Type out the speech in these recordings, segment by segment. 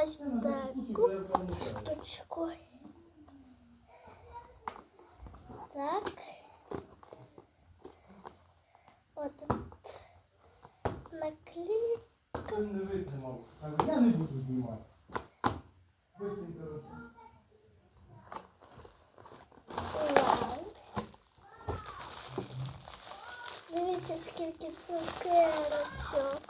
ось таку штучку. Так. От тут наклейка. Він не витримав. Каже, я не буду знімати. Быстренько році. Вау. Дивіться, скільки цукерочок.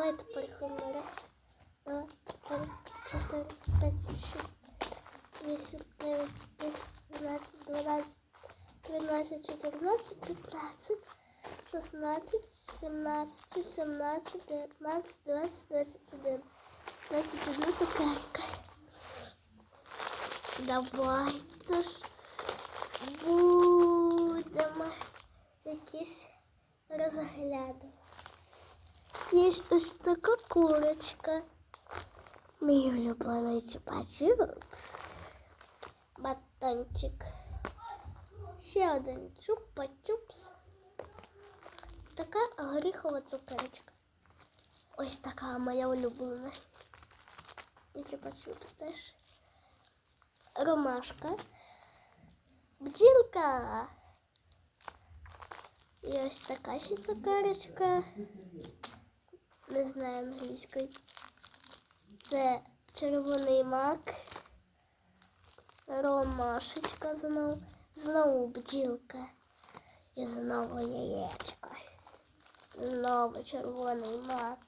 Давайте порахуємо. Раз, два, три, чотири, п'ять, шість, вісім, дев'ять, десять, дванадцять, дванадцять, тринадцять, чотирнадцять, п'ятнадцять. 16, 17, 18, 19, 20, 21. 21 цукерка. Давайте ж будемо якісь розглядувати. Є ось така курочка. Мій улюблений чупа-чупс. Батончик. Ще один чупа-чупс. Така горіхова цукерочка. Ось така моя улюблена. І чупа-чупс теж. Ромашка. Бджілка. І ось така ще цукерочка. Не знаю англійської. Це червоний мак. Ромашечка знову. Знову бджілка. І знову яєчко. Знову червоний мак.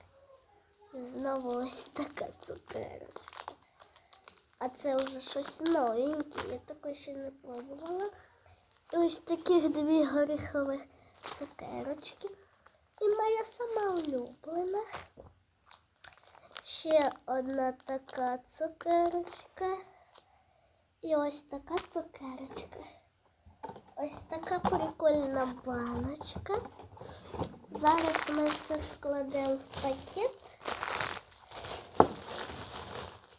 Знову ось така цукерочка. А це вже щось новеньке. Я такої ще не пробувала. І ось таких дві горіхових цукерочки. І моя сама улюблена. Ще одна така цукерочка. І ось така цукерочка. Ось така прикольна баночка. Зараз ми все складемо в пакет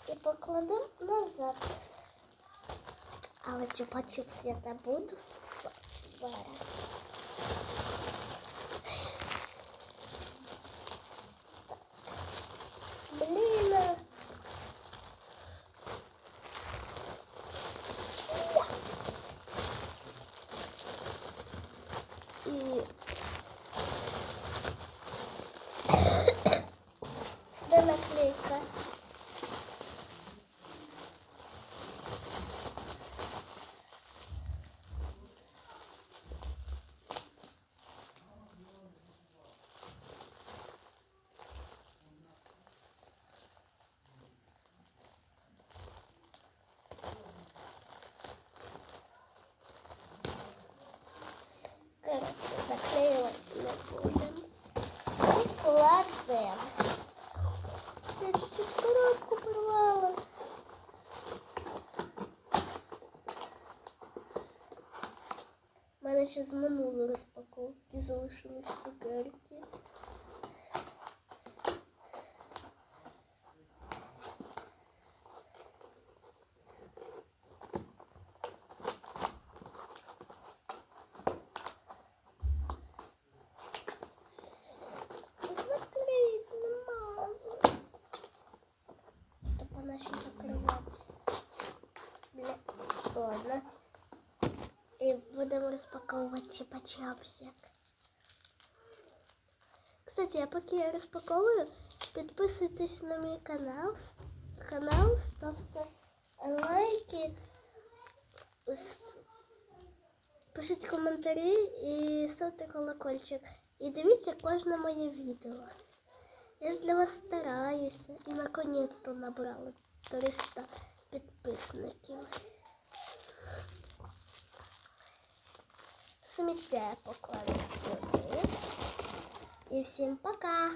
і покладемо назад. Але чупа-чупс я не буду зараз. Мене ще з минулої розпаковки залишились цукерки. Закрыть не могу. Чтоб она еще закрываться. Бля, ладно И будем распаковывать чипа-чапсик. Кстати, а поки я розпаковую, підписуйтесь на мій канал. Канал, ставте лайки, с- пишіть коментарі і ставте колокольчик. І дивіться кожне моє відео. Я ж для вас стараюся і наконець-то набрала 300 підписників. Сміття я поклала сюди. І всім пока!